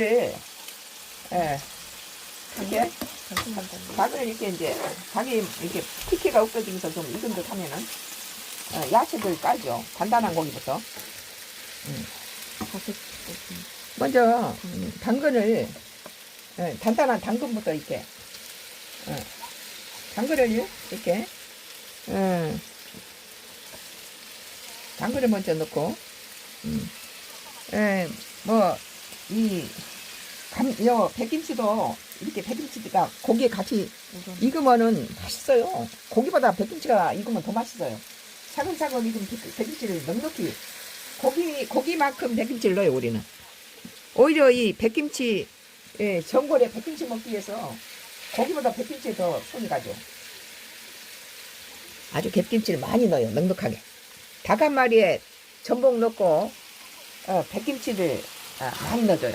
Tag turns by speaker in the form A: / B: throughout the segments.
A: 네. 예.
B: 더.
A: 닭을 이렇게 이제 닭이 이렇게 피키가 없어지면서 좀 익은 듯 하면은 어, 야채들 깔죠. 단단한 고기부터.
B: 개.
A: 먼저 음, 당근을 예, 단단한 당근부터 이렇게 어, 당근을 이렇게 어, 당근을 먼저 넣고 음, 예, 뭐이 요 백김치도 이렇게 백김치가 고기에 같이 익으면은 맛있어요. 고기보다 백김치가 익으면 더 맛있어요. 차근차근 익은 백- 백김치를 넉넉히 고기 고기만큼 백김치를 넣어요 우리는. 오히려 이 백김치 예, 전골에 백김치 먹기 위해서 고기보다 백김치에 더 손이 가죠. 아주 백김치를 많이 넣어요 넉넉하게. 닭 한 마리에 전복 넣고 어, 백김치를 아, 많이 넣어줘요.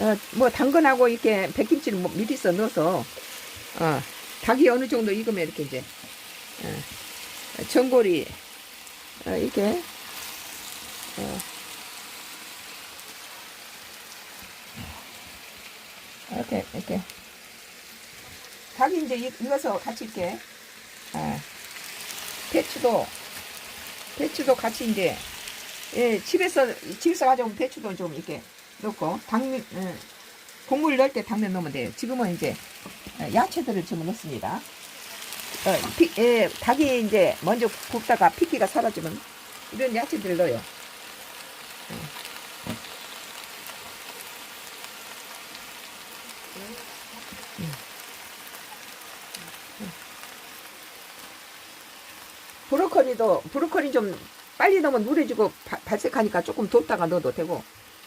A: 어, 뭐 당근하고 이렇게 백김치를 뭐 미리서 넣어서 어, 닭이 어느 정도 익으면 이렇게 이제 어, 전골이 어, 이렇게 어, 이렇게 이렇게. 닭이 이제 익- 익어서 같이 이렇게 어, 배추도 배추도 같이 이제 예, 집에서 집에서 가져온 배추도 좀 이렇게 넣고 당면 어, 국물 넣을 때 당면 넣으면 돼요. 지금은 이제 어, 야채들을 좀 넣습니다. 어, 피, 예, 닭이 이제 먼저 굽다가 피기가 사라지면 이런 야채들을 넣어요. 브로콜리도 브로콜리 좀 빨리 넣으면 누래지고 바- 발색하니까 조금 뒀다가 넣어도 되고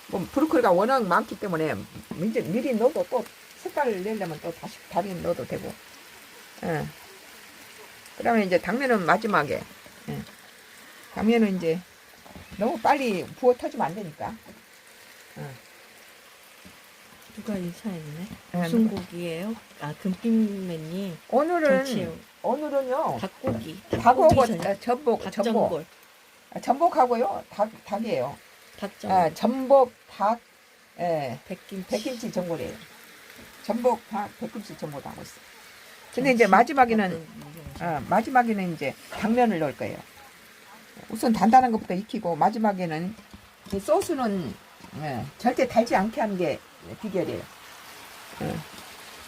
A: 뭐 브로콜리가 워낙 많기 때문에 이제 미리 넣어도 또 색깔을 내려면 또 다시 다리 넣어도 되고 예. 그러면 이제 당면은 마지막에 예. 당면은 이제 너무 빨리 부어 터지면 안 되니까
B: 누가 인사했네.
A: 예,
B: 무슨 고기예요? 아 금빛맨이
A: 오늘은
B: 정치용
A: 오늘은요
B: 닭고기.
A: 닭하고
B: 전-
A: 어, 전복 전복. 아, 전복하고요 닭 닭이에요
B: 닭전골.
A: 아, 전복 닭 예.
B: 백김치.
A: 백김치 전골이에요. 전복 다 백김치 전골 하고 있어요. 근데 이제 마지막에는 어, 마지막에는 이제 당면을 넣을 거예요. 우선 단단한 것부터 익히고 마지막에는 이 소스는 예, 절대 달지 않게 하는 게 비결이에요. 예.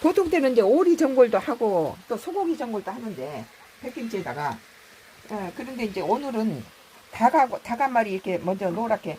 A: 보통 때는 이제 오리 전골도 하고 또 소고기 전골도 하는데 백김치에다가 예, 그런데 이제 오늘은 닭하고 닭한 마리 이렇게 먼저 노랗게